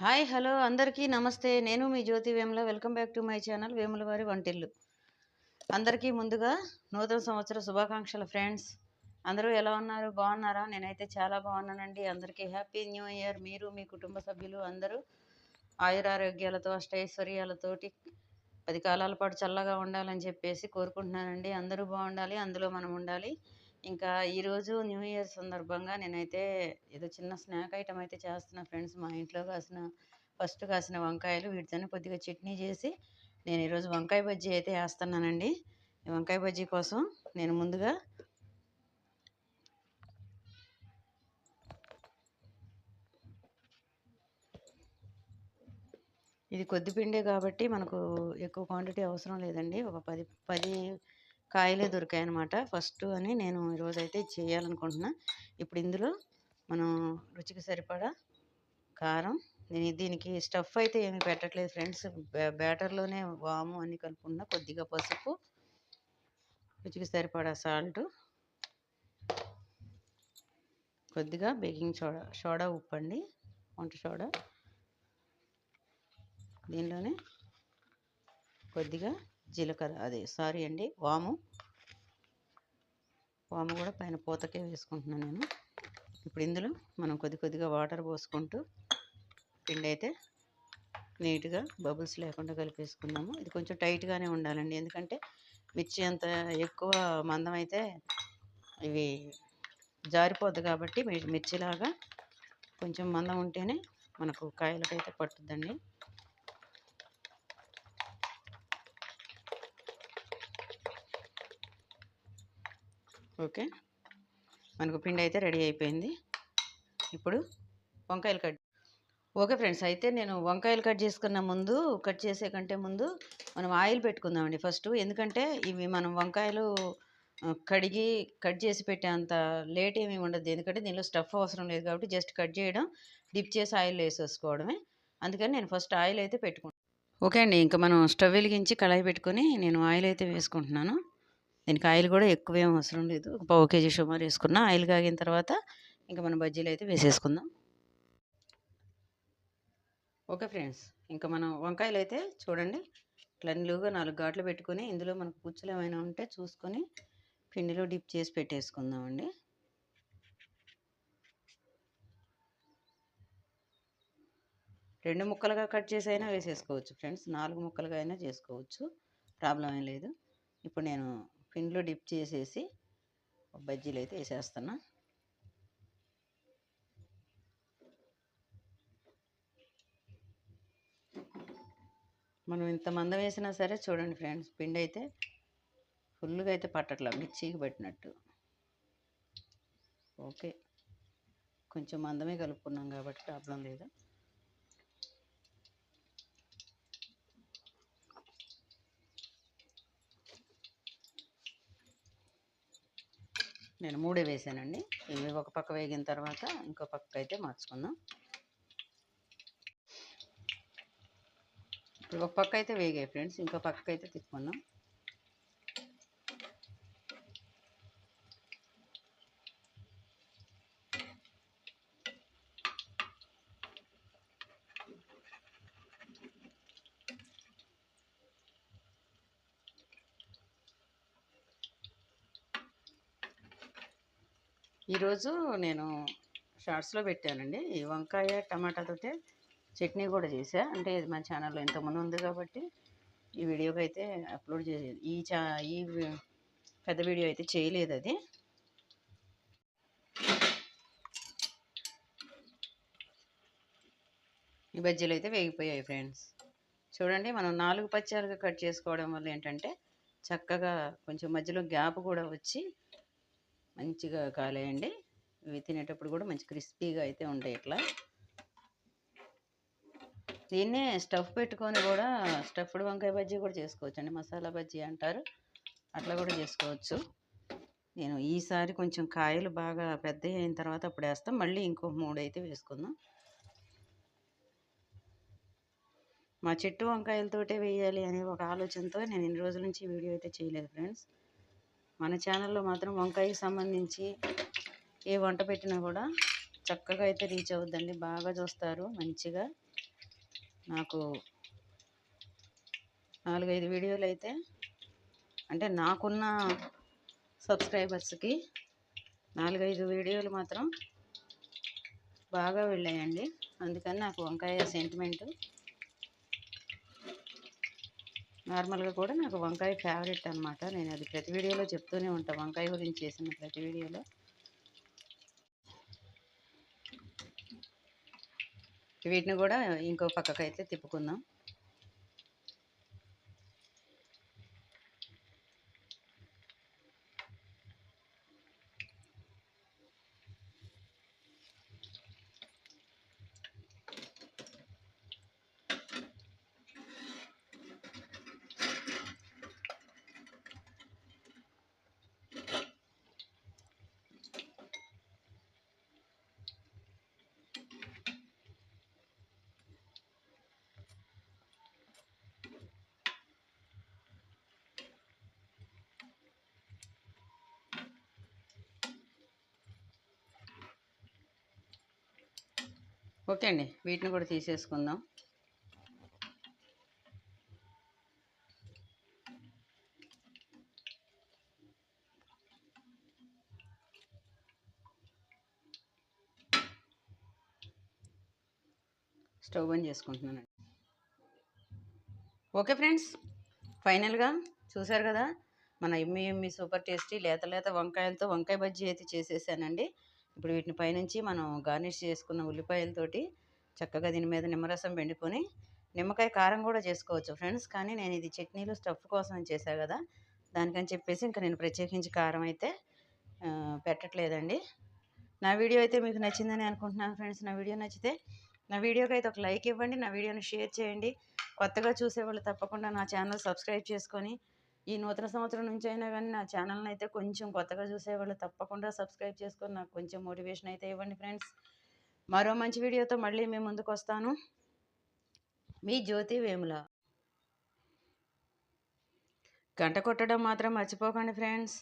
Hi hello అందరికీ నమస్తే. నేను మీ Jyothi Vemula. Welcome back to my channel Vemula వారి వంటిల్లు. అందరికీ ముందుగా నూతన సంవత్సర శుభాకాంక్షలు ఫ్రెండ్స్. అందరూ ఎలా ఉన్నారు? బాగున్నారా? నేనైతే చాలా బాగున్నానండి. అందరికీ హ్యాపీ న్యూ ఇయర్. మీరు మీ కుటుంబ సభ్యులు అందరూ ఆయురారోగ్యాలతో అష్టైశ్వర్యాలతోటి పది కాలాల పాటు చల్లగా ఉండాలని చెప్పేసి కోరుకుంటున్నానండి. అందరూ బాగుండాలి. అందులో మనం ఉండాలి. ఇంకా ఈరోజు న్యూ ఇయర్ సందర్భంగా నేనైతే ఏదో చిన్న స్నాక్ ఐటమ్ అయితే చేస్తున్నా ఫ్రెండ్స్. మా ఇంట్లో కాసిన ఫస్ట్ కాసిన వంకాయలు వీటితోనే కొద్దిగా చట్నీ చేసి నేను ఈరోజు వంకాయ బజ్జీ అయితే వేస్తున్నానండి వంకాయ బజ్జీ కోసం నేను ముందుగా ఇది కొద్ది పిండే కాబట్టి మనకు ఎక్కువ క్వాంటిటీ అవసరం లేదండి. ఒక పది పది కాయలే దొరికాయి అనమాట ఫస్ట్ అని నేను ఈరోజు అయితే చేయాలనుకుంటున్నా. ఇప్పుడు ఇందులో మనం రుచికి సరిపడా కారం నేను దీనికి స్టఫ్ అయితే ఏమీ పెట్టట్లేదు ఫ్రెండ్స్. బ్యాటర్లోనే వాము అన్ని కలుపుకున్న కొద్దిగా పసుపు రుచికి సరిపడా సాల్ట్ కొద్దిగా బేకింగ్ సోడా సోడా ఉప్పు అండి వంట సోడా దీనిలోనే కొద్దిగా జీలకర్ర అదే సారీ అండి వాము. వాము కూడా పైన పూతకే వేసుకుంటున్నాను నేను. ఇప్పుడు ఇందులో మనం కొద్ది కొద్దిగా వాటర్ పోసుకుంటూ పిండి అయితే నీట్గా బబుల్స్ లేకుండా కలిపేసుకుందాము. ఇది కొంచెం టైట్గానే ఉండాలండి ఎందుకంటే మిర్చి అంత ఎక్కువ మందం అయితే ఇవి జారిపోద్ది కాబట్టి మిర్చిలాగా కొంచెం మందం ఉంటేనే మనకు కాయలకైతే పట్టుద్దండి. ఓకే. మనకు పిండి అయితే రెడీ అయిపోయింది. ఇప్పుడు వంకాయలు కట్ ఓకే ఫ్రెండ్స్ అయితే నేను వంకాయలు కట్ చేసుకున్న ముందు కట్ చేసే కంటే ముందు మనం ఆయిల్ పెట్టుకుందామండి ఫస్ట్. ఎందుకంటే ఇవి మనం వంకాయలు కడిగి కట్ చేసి పెట్టేంత లేట్ ఏమీ ఉండదు. ఎందుకంటే దీనిలో స్టఫ్ అవసరం లేదు కాబట్టి జస్ట్ కట్ చేయడం డిప్ చేసి ఆయిల్ వేసేసుకోవడమే. అందుకని నేను ఫస్ట్ ఆయిల్ అయితే పెట్టుకుంటాను ఓకే అండి ఇంకా మనం స్టవ్ వెలిగించి కళాయి పెట్టుకొని నేను ఆయిల్ అయితే వేసుకుంటున్నాను. దీనికి ఆయిల్ కూడా ఎక్కువ ఏం అవసరం లేదు. ఒక పావు కేజీ సుమారు వేసుకున్నా ఆయిల్ కాగిన తర్వాత ఇంకా మనం బజ్జీలు అయితే వేసేసుకుందాం. ఓకే ఫ్రెండ్స్ ఇంకా మనం వంకాయలు అయితే చూడండి. ఇట్లా నిలువుగా నాలుగు ఘాట్లు పెట్టుకొని ఇందులో మనకు పుచ్చులు ఏమైనా ఉంటే చూసుకొని పిండిలో డిప్ చేసి పెట్టేసుకుందామండి. రెండు ముక్కలుగా కట్ చేసి అయినా వేసేసుకోవచ్చు ఫ్రెండ్స్. నాలుగు ముక్కలుగా అయినా చేసుకోవచ్చు. ప్రాబ్లం ఏం లేదు. ఇప్పుడు నేను పిండిలో డిప్ చేసేసి బజ్జీలు అయితే వేసేస్తున్నా. మనం ఇంత మందం వేసినా సరే చూడండి ఫ్రెండ్స్ పిండి అయితే ఫుల్గా అయితే పట్టట్లా మిర్చికి పెట్టినట్టు. ఓకే. కొంచెం మందమే కలుపుకున్నాం కాబట్టి ప్రాబ్లం లేదు. నేను మూడే వేసానండి. ఇవి ఒక పక్క వేగిన తర్వాత ఇంకో పక్క అయితే మార్చుకుందాం. ఇప్పుడు ఒక పక్క అయితే వేగాయి ఫ్రెండ్స్. ఇంకో పక్క అయితే తిప్పుకుందాం. ఈరోజు నేను షార్ట్స్లో పెట్టానండి. ఈ వంకాయ టమాటాతోటే చట్నీ కూడా చేసా అంటే ఇది మన ఛానల్లో ఇంతకుముందు ఉంది కాబట్టి ఈ వీడియోకి అయితే అప్లోడ్ చేసేది ఈ చా ఈ పెద్ద వీడియో అయితే చేయలేదు అది. ఈ బజ్జీలు అయితే వేగిపోయాయి ఫ్రెండ్స్. చూడండి మనం నాలుగు పచ్చాలుగా కట్ చేసుకోవడం వల్ల ఏంటంటే చక్కగా కొంచెం మధ్యలో గ్యాప్ కూడా వచ్చి మంచిగా కాలేయండి. ఇవి తినేటప్పుడు కూడా మంచి క్రిస్పీగా అయితే ఉంటాయి ఇట్లా. దీన్నే స్టఫ్ పెట్టుకొని కూడా స్టఫ్డ్ వంకాయ బజ్జీ కూడా చేసుకోవచ్చు అండి మసాలా బజ్జీ అంటారు. అట్లా కూడా చేసుకోవచ్చు. నేను ఈసారి కొంచెం కాయలు బాగా పెద్ద అయిన తర్వాత అప్పుడు వేస్తాం. మళ్ళీ ఇంకో మూడు అయితే వేసుకుందాం. మా చెట్టు వంకాయలతోటే వేయాలి అనే ఒక ఆలోచనతో నేను ఇన్ని రోజుల నుంచి వీడియో అయితే చేయలేదు ఫ్రెండ్స్. మన ఛానల్లో మాత్రం వంకాయకి సంబంధించి ఏ వంట పెట్టినా కూడా చక్కగా అయితే రీచ్ అవుద్దండి. బాగా చూస్తారు మంచిగా. నాకు నాలుగైదు వీడియోలు అయితే అంటే నాకున్న సబ్స్క్రైబర్స్కి నాలుగైదు వీడియోలు మాత్రం బాగా వెళ్ళాయండి. అందుకని నాకు వంకాయ సెంటిమెంటు నార్మల్గా కూడా నాకు వంకాయ ఫేవరెట్ అనమాట నేను అది ప్రతి వీడియోలో చెప్తూనే ఉంటాను వంకాయ గురించి చేసిన ప్రతి వీడియోలో. వీటిని కూడా ఇంకో పక్కకైతే తిప్పుకుందాం. ఓకే అండి. వీటిని కూడా తీసేసుకుందాం. స్టవ్ బంద్ చేసుకుంటున్నానండి. ఓకే ఫ్రెండ్స్ ఫైనల్గా చూసారు కదా మన ఎమ్మి ఎమ్మి సూపర్ టేస్టీ లేత లేత వంకాయలతో వంకాయ బజ్జీ అయితే చేసేసానండి. ఇప్పుడు వీటిని పైనుంచి మనం గార్నిష్ చేసుకున్న ఉల్లిపాయలతోటి చక్కగా దీని మీద నిమ్మరసం వెండుకొని నిమ్మకాయ కారం కూడా చేసుకోవచ్చు ఫ్రెండ్స్. కానీ నేను ఇది చట్నీలు స్టఫ్ కోసం చేశాను కదా దానికని చెప్పేసి ఇంకా నేను ప్రత్యేకించి కారం అయితే పెట్టట్లేదండి. నా వీడియో అయితే మీకు నచ్చిందని అనుకుంటున్నాను ఫ్రెండ్స్. నా వీడియో నచ్చితే నా వీడియోకి అయితే ఒక లైక్ ఇవ్వండి నా వీడియోని షేర్ చేయండి. కొత్తగా చూసేవాళ్ళు తప్పకుండా నా ఛానల్ సబ్స్క్రైబ్ చేసుకొని ఈ నూతన సంవత్సరం నుంచి అయినా కానీ నా ఛానల్ని అయితే కొంచెం కొత్తగా చూసేవాళ్ళు తప్పకుండా సబ్స్క్రైబ్ చేసుకొని నాకు కొంచెం మోటివేషన్ అయితే ఇవ్వండి ఫ్రెండ్స్. మరో మంచి వీడియోతో మళ్ళీ మేము ముందుకు వస్తాను. మీ జ్యోతి వేముల. గంట కొట్టడం మాత్రం మర్చిపోకండి ఫ్రెండ్స్.